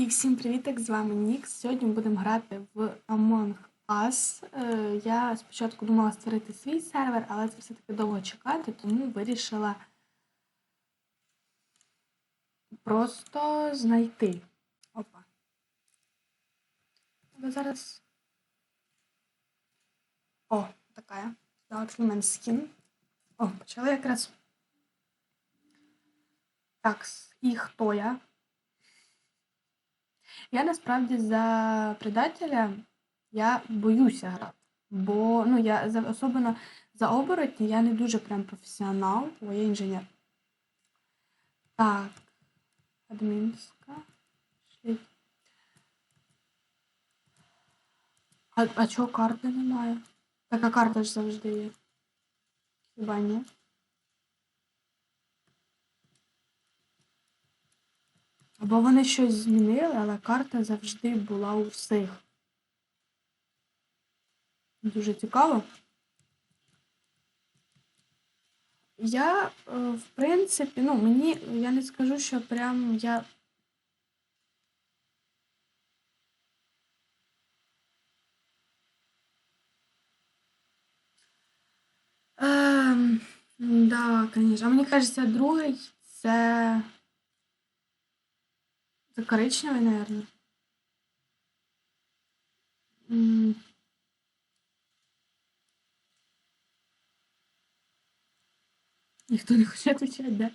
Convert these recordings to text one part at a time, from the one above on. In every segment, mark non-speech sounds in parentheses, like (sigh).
І всім привітик, з вами Нікс. Сьогодні ми будемо грати в Among Us. Е, Я спочатку думала створити свій сервер, але це все-таки довго чекати, тому вирішила просто знайти. Опа. Ви зараз. О, така. Мене скін. О, почали якраз. Так, і хто я? Я насправді за предателя я боюся грати. Бо ну, я за, особливо за оборотні я не дуже прям професіонал, бо я інженер. Так. Адмінська. А, а чого карти немає? Така карта ж завжди є. Хіба ні? Або вони щось змінили, але карта завжди була у всіх. Дуже цікаво. Я, е, в принципі, ну, мені, я не скажу, що прям я. Ем, да, конечно. А мені кажеться, другий це. Це коричневий, наверное. М. Ніхто не хоче відповідати, да?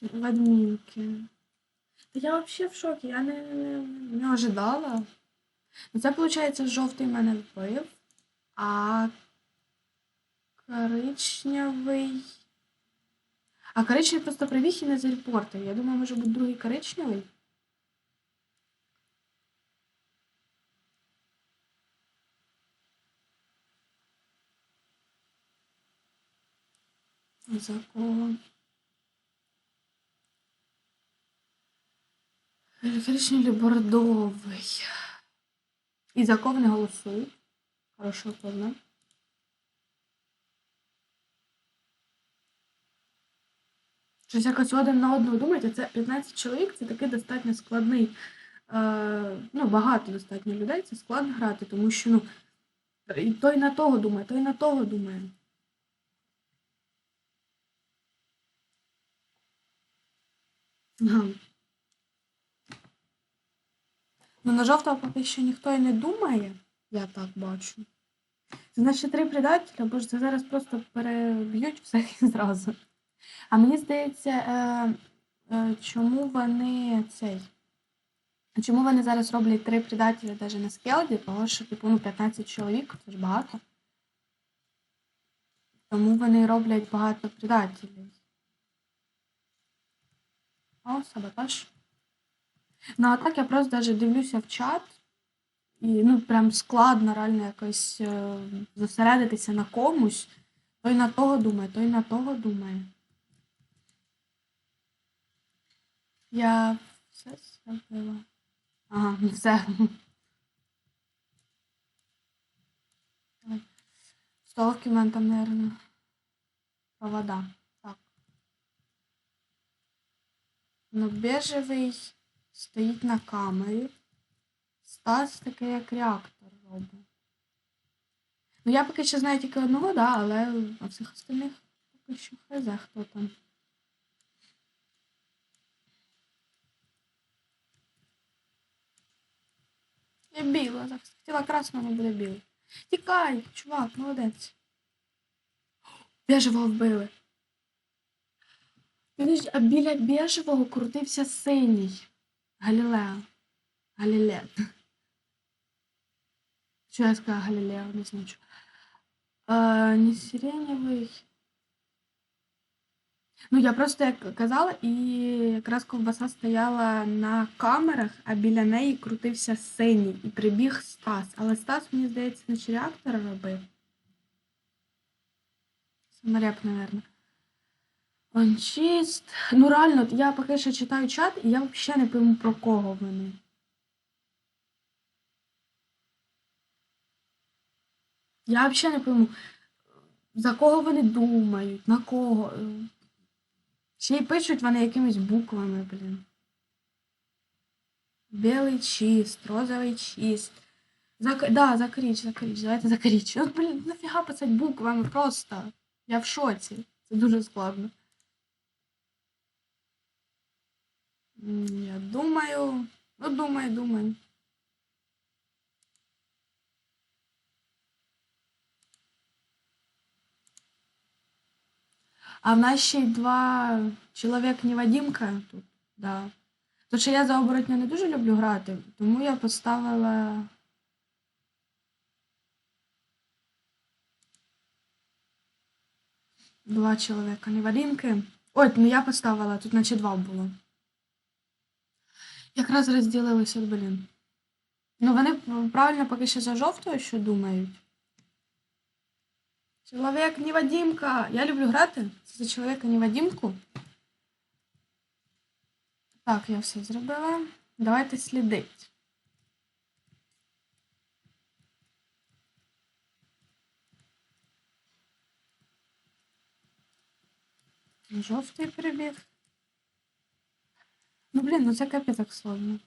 В адмінки. Та я взагалі в шокі, я не, не, не ожидала. Це, виходить, жовтий мене вбив, а коричневий. А коричневий просто прибіг і не зарепортив. Я думаю, може бути другий коричневий. За кого? Бордовий. І за кого не голосують? Хорошо, поздно. Щось якось один на одного думаєте, це 15 чоловік, це такий достатньо складний. Е, ну, багато достатньо людей, це складно грати, тому що ну, той на того думає, той на того думає. Ну, на жовтого поки що ніхто і не думає, я так бачу. Це значить три предателя, бо ж це зараз просто переб'ють всіх (laughs) зразу. А мені здається, е, е, чому вони цей. Чому вони зараз роблять три предателя навіть на скелді, того що, типу, ну, 15 чоловік, це ж багато. Тому вони роблять багато предателів. О, саботаж. Ну, а так я просто даже дивлюся в чат, і ну прям складно реально якось е, зосередитися на комусь. Той на того думає, той на того думає. Я все зробила. Ага, ну все. Столовки в мене там, наверное, провода. Так. Ну, бежевий стоїть на камері. Стас таке як реактор робить. Ну, я поки що знаю тільки одного, да, але а всіх остальних поки що хз, хто там. Я біла, зараз хотіла красного, але буде білий. Тікай, чувак, молодець. Бежевого вбили. А біля бежевого крутився синій. Галілео. Галілео. Що я сказала Галілео, не знаю. А, не сиреневий. Ну, я просто як казала, і якраз ковбаса стояла на камерах, а біля неї крутився синій і прибіг Стас. Але Стас, мені здається, наче реактор робив. Самореп, наверное. Он чист. Ну реально, я поки що читаю чат, і я взагалі не пойму про кого вони. Я взагалі не пойму, за кого вони думають, на кого. Ще й пишуть вони якимись буквами, блін. Білий чист, розовий чист. Зак... Да, закріч, закріч, давайте закріч. От, блін, нафіга писати буквами просто. Я в шоці. Це дуже складно. Я думаю. Ну, думаю, думаю. А в нас ще й два чоловік невидимка тут, да. То що я за оборотня не дуже люблю грати, тому я поставила. Два чоловіка невидимки. Ой, ну я поставила, тут наче два було. Якраз розділилися, блін. Ну вони правильно поки що за жовтою що думають. Чоловік невидимка. Я люблю грати за чоловіка невидимку. Так, я все зробила. Давайте слідить. Жовтий прибіг. Ну, блін, ну це капець так складно.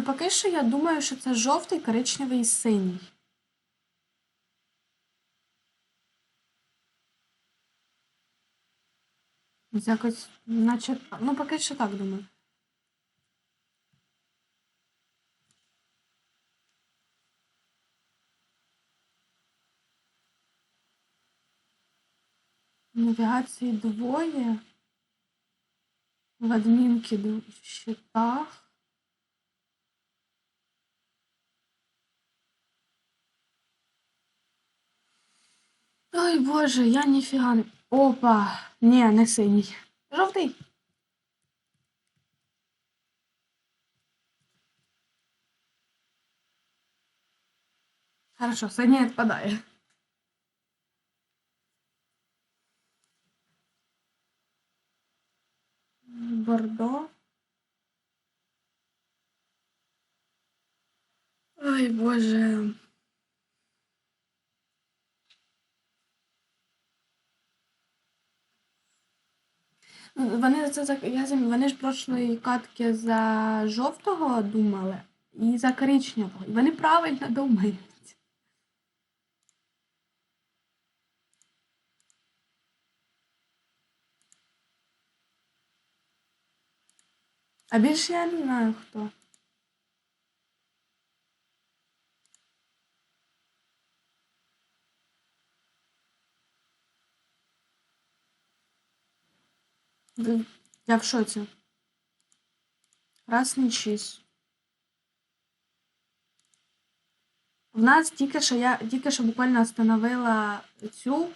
Ну, поки що я думаю, що це жовтий, коричневий і синій. Ось Якось, наче, ну, поки що так думаю. Навігації двоє. В адмінки в щитах. Ой, боже, я ніфіга не. Опа! Ні, не синій. Жовтий. Хорошо, синій відпадає. Бордо. Ой, боже. Вони це я вони ж пройшли катки за жовтого думали і за коричневого. І вони правильно думають. А більше я не знаю хто. Я в шоці. Красний чиз. В нас тільки що я тільки що буквально остановила цю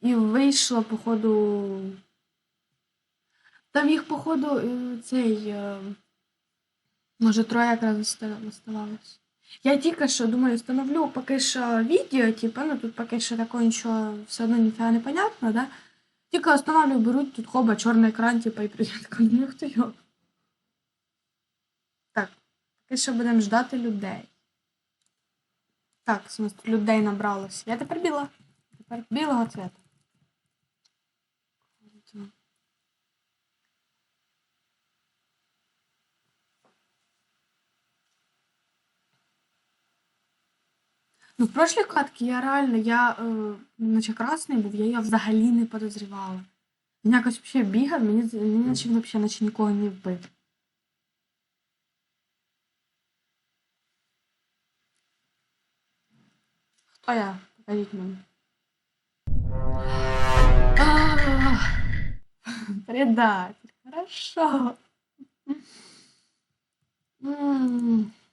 і вийшло, походу. Там їх, походу, е, цей. е, Може, троє якраз оста- оставалось. Я тільки що думаю, встановлю поки що відео, типу, ну тут поки що такого нічого все одно ніфіга не понятно, да? Тільки останавливаю, беруть тут хоба, чорний екран, типа і привіт, ну хто його. Так, поки що будемо ждати людей. Так, в смысле, людей набралось. Я тепер біла. Тепер білого цвета. Ну, в прошлій катці я реально, я, е, наче красний був, я його взагалі не подозрівала. Він якось взагалі бігав, мені, мені наче він взагалі наче нікого не вбив. Хто я? Покажіть мені. Предатель. Хорошо.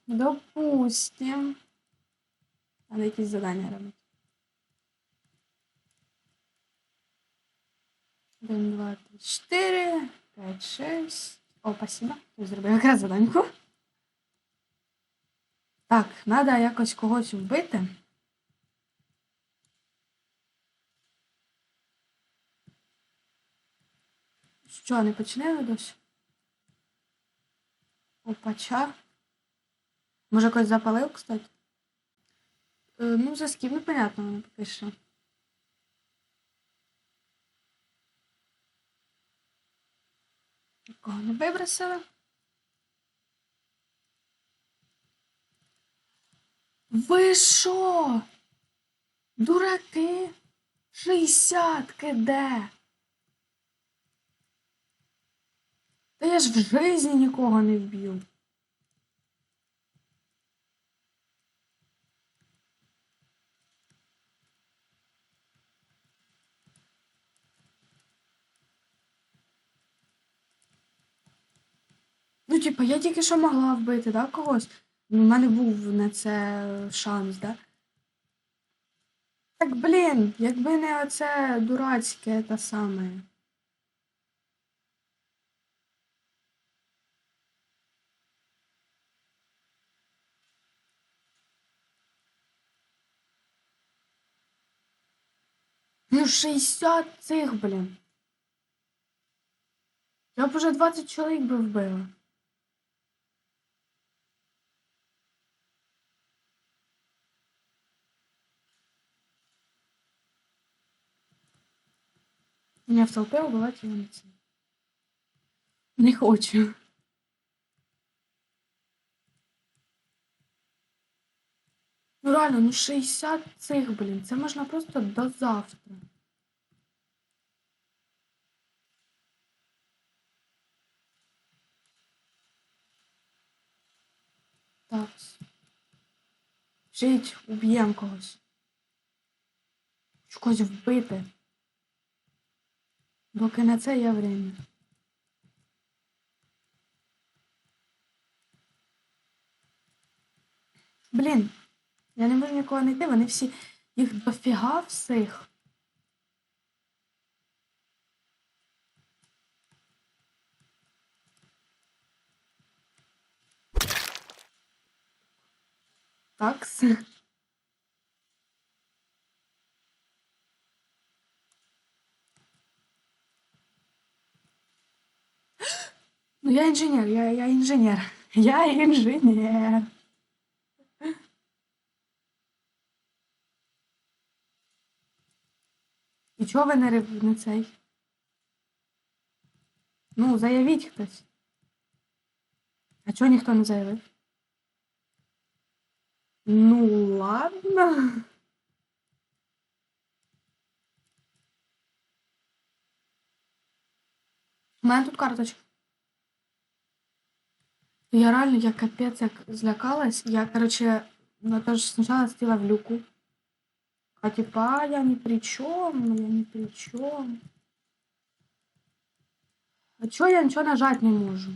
Допустим. Треба якісь завдання робити. Один, два, три, чотири, п'ять, шесть. О, спасибо. Я зробив якраз заданьку. Так, треба якось когось вбити. Що, не починаю досі? Опача. Може, когось запалив, кстати? Е, ну, за скіп непонятно, воно поки що. Нікого не вибросили. Ви що? Дураки? Шістдесятки де? Та я ж в житті нікого не вб'ю. Ну, типа, я тільки що могла вбити, да, когось? Ну, У мене був на це шанс, да? Так, блін, якби не оце дурацьке те саме. Ну, 60 цих, блін. Я б уже 20 чоловік би вбила. Меня в толпе убивать я не хочу. Ну реально, ну 60 цих, блін, це можна просто до завтра. Так. Жить, уб'єм когось. Когось вбити. Доки на це є время. Блін, я не можу нікого знайти, вони всі їх дофіга всіх. Такс. Я інженер, я, я інженер. Я інженер. І чого ви не риб не цей? Ну, заявіть хтось. А чого ніхто не заявив? Ну, ладно. У мене тут карточка. Я реально, я капец як злякалась. Я, короче, ну, тоже сначала сидела в люку. А типа, а, я ни при чем, я ни при чем. А чё я ничего нажать не можу?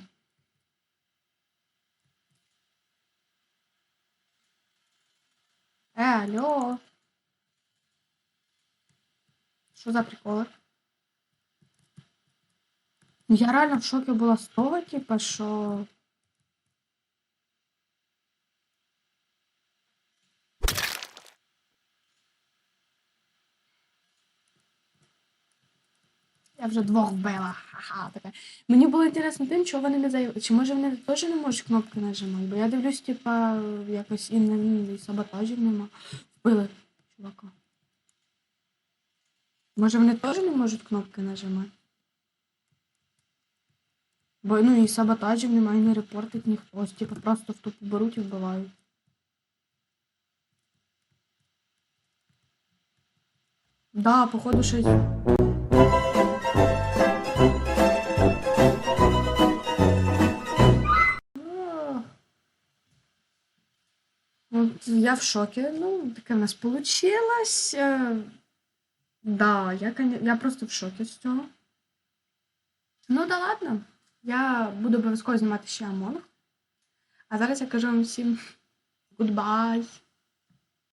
Э, алло. Що за приколи? Я реально в шокі була з того, типа, що. Я вже двох вбила. Ха-ха, така. Мені було інтересно тим, чого вони не заявили. Чи може вони теж не можуть кнопки нажимати? Бо я дивлюсь, типа, якось і, не, саботажів нема. Вбили чувака. Може вони теж не можуть кнопки нажимати? Бо ну і саботажів немає, не репортить ніхто. Типу, просто в тупу беруть і вбивають. Да, походу щось. Я в шокі. Ну, таке в нас получилось. Е, Да, я, я просто в шокі з цього. Ну да ладно. Я буду обов'язково знімати ще Амонг. А зараз я кажу вам всім (laughs) goodbye.